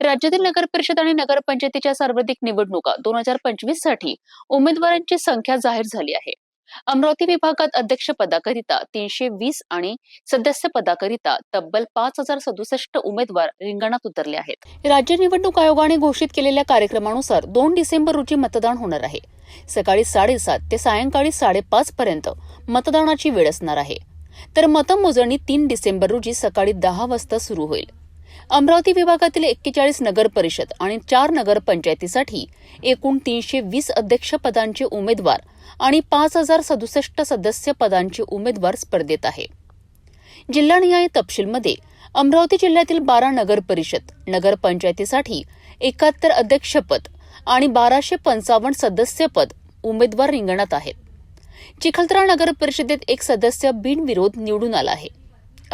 राज्यातील नगर परिषद आणि नगरपंचायतीच्या सार्वत्रिक निवडणुका दोन हजार पंचवीससाठी उमेदवारांची संख्या जाहीर झाली आहे. अमरावती विभागात अध्यक्ष पदाकरिता तीनशे वीस आणि सदस्य पदाकरिता तब्बल पाच हजार सदुसष्ट उमेदवार रिंगणात उतरले आहेत. राज्य निवडणूक आयोगाने घोषित केलेल्या कार्यक्रमानुसार दोन डिसेंबर रोजी मतदान होणार आहे. सकाळी साडेसात ते सायंकाळी साडेपाच पर्यंत मतदानाची वेळ असणार आहे. तर मतमोजणी तीन डिसेंबर रोजी सकाळी दहा वाजता सुरू होईल. अमरावती विभागातील एक्केचाळीस नगर परिषद आणि चार नगरपंचायतीसाठी एकूण तीनशे वीस अध्यक्षपदांचे उमेदवार आणि पाच हजार सदुसष्ट सदस्य पदांचे उमेदवार स्पर्धेत आहे. जिल्हानिहाय तपशीलमध्ये अमरावती जिल्ह्यातील बारा नगर परिषद एकाहत्तर अध्यक्षपद आणि बाराशे पंचावन्न सदस्यपद उमेदवार रिंगणात आहेत. चिखलदरा नगर परिषदेत एक सदस्य बिनविरोध निवडून आला आहे.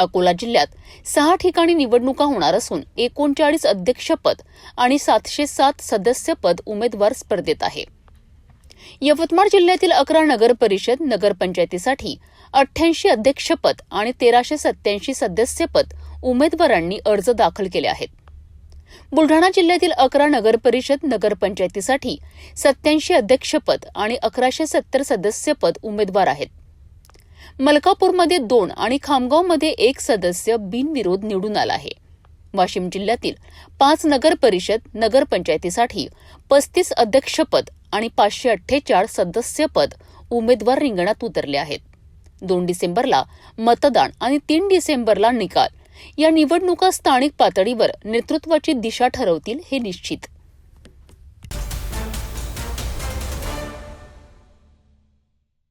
अकोला जिल्ह्यात सहा ठिकाणी निवडणुका होणार असून एकोणचाळीस अध्यक्षपद आणि सातशे सात सदस्यपद उमेदवार स्पर्धेत आहे. यवतमाळ जिल्ह्यातील अकरा नगर परिषद नगरपंचायतीसाठी अठ्ठ्याऐंशी अध्यक्षपद आणि तेराशे सत्याऐंशी सदस्यपद उमेदवारांनी अर्ज दाखल केले आहेत. बुलढाणा जिल्ह्यातील अकरा नगरपरिषद नगरपंचायतीसाठी सत्याऐंशी अध्यक्षपद आणि अकराशे सत्तर सदस्यपद उमेदवार आहेत. मलकापूरमध्ये दोन आणि खामगावमध्ये एक सदस्य बिनविरोध निवडून आला आहे. वाशिम जिल्ह्यातील पाच नगर परिषद नगरपंचायतीसाठी पस्तीस अध्यक्षपद आणि पाचशे अठ्ठेचाळीस सदस्यपद उमेदवार रिंगणात उतरले आहेत. दोन डिसेंबरला मतदान आणि तीन डिसेंबरला निकाल. या निवडणुका स्थानिक पातळीवर नेतृत्वाची दिशा ठरवतील हे निश्चित.